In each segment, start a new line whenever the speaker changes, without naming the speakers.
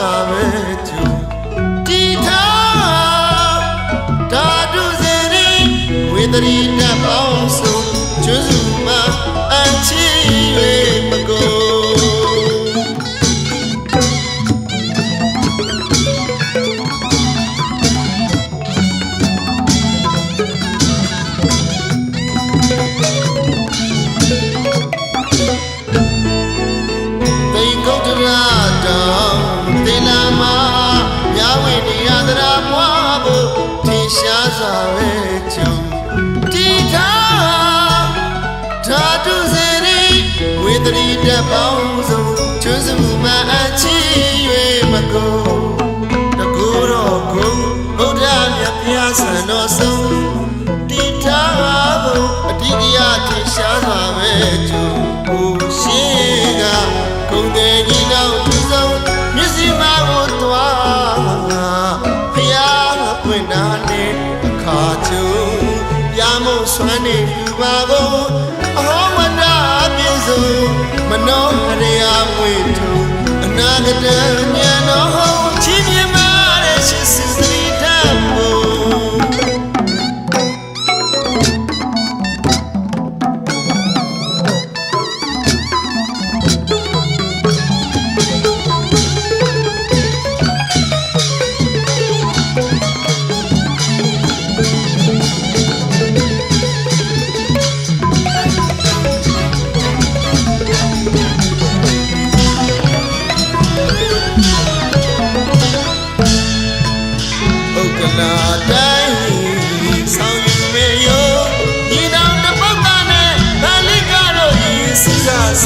စာပဲသူတီထာဓာတုစရိဝေတရီတပေါင်းစုကျွစုမအချင်း၍ စားလဲကြုံတီတာဓာတုစေရီဝေဒရီတပေါင်းစုံ like a.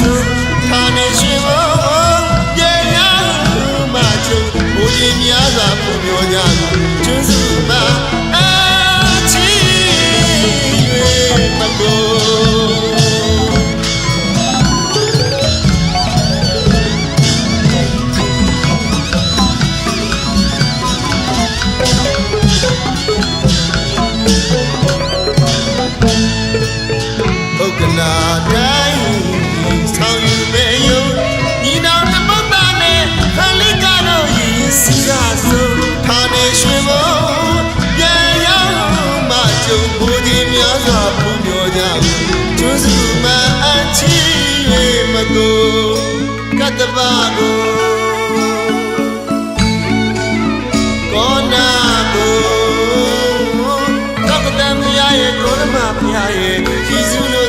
to အချီ၍မကိုကတ္တဗကိုကောနာကိုကောက်ကတံဖျားရဲ့ကောရမဖျားရဲ့ယေရှုလို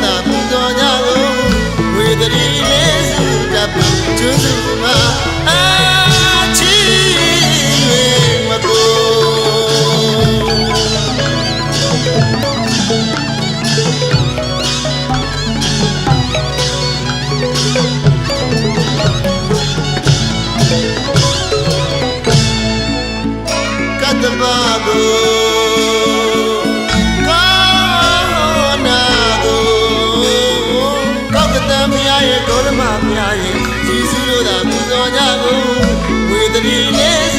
ဓမ္မမြားရဲ့စီစီလို့သာပူဇော်ကြကုန်ဝေဒရီနဲ့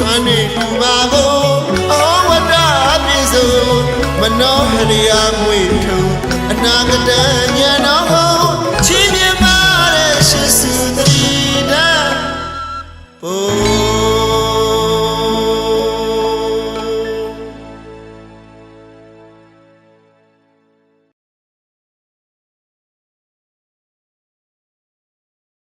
စွမ်းနေလူပါကိုဩဝတ္တပြည့်စုံမနောဟရိယာငွေထုံအနာဂတဉာဏ်တော်